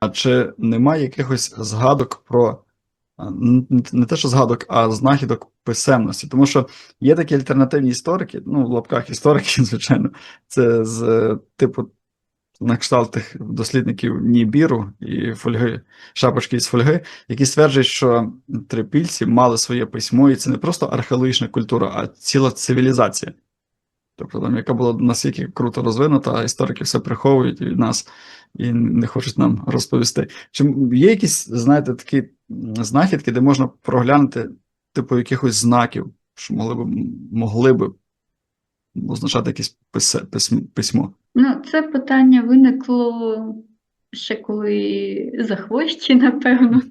А чи немає якихось згадок про не те, що згадок, а знахідок писемності? Тому що є такі альтернативні історики, ну, в лапках історики, звичайно, це з е, типу на кшталт тих дослідників Нібіру і фольги, шапочки із фольги, які стверджують, що трипільці мали своє письмо, і це не просто археологічна культура, а ціла цивілізація. Тобто, там, яка була настільки круто розвинута, а історики все приховують від нас і не хочуть нам розповісти. Чи є якісь, знаєте, такі знахідки, де можна проглянути, типу, якихось знаків, що могли б, могли б означати якесь письмо? Ну, це питання виникло ще коли захвощі, напевно.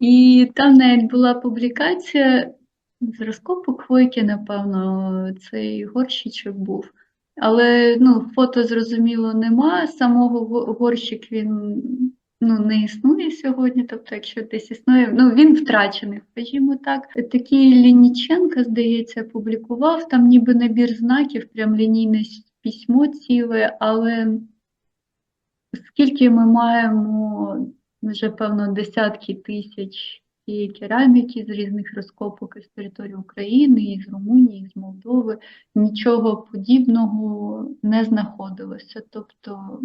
І там навіть була публікація з розкопу Хвойки, напевно, цей горщичок був. Але ну, фото, зрозуміло, нема. Самого горщик він ну, не існує сьогодні, тобто, якщо десь існує, ну він втрачений, скажімо так. Такий Лініченко, здається, публікував там ніби набір знаків, прям лінійне письмо ціле, але оскільки ми маємо вже, певно, десятки тисяч цієї кераміки з різних розкопок із території України, і з Румунії, з Молдови, нічого подібного не знаходилося. Тобто,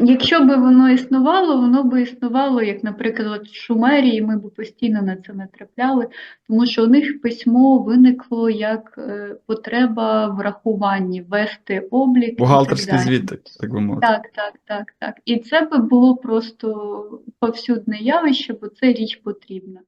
якщо б воно існувало, воно б існувало, як, наприклад, в Шумерії, ми б постійно на це натрапляли, тому що у них письмо виникло як е, потреба в рахуванні, вести облік. Бухгалтерський звіт, так би мовити. Так, так, так, так. І це би було просто повсюдне явище, бо це річ потрібна.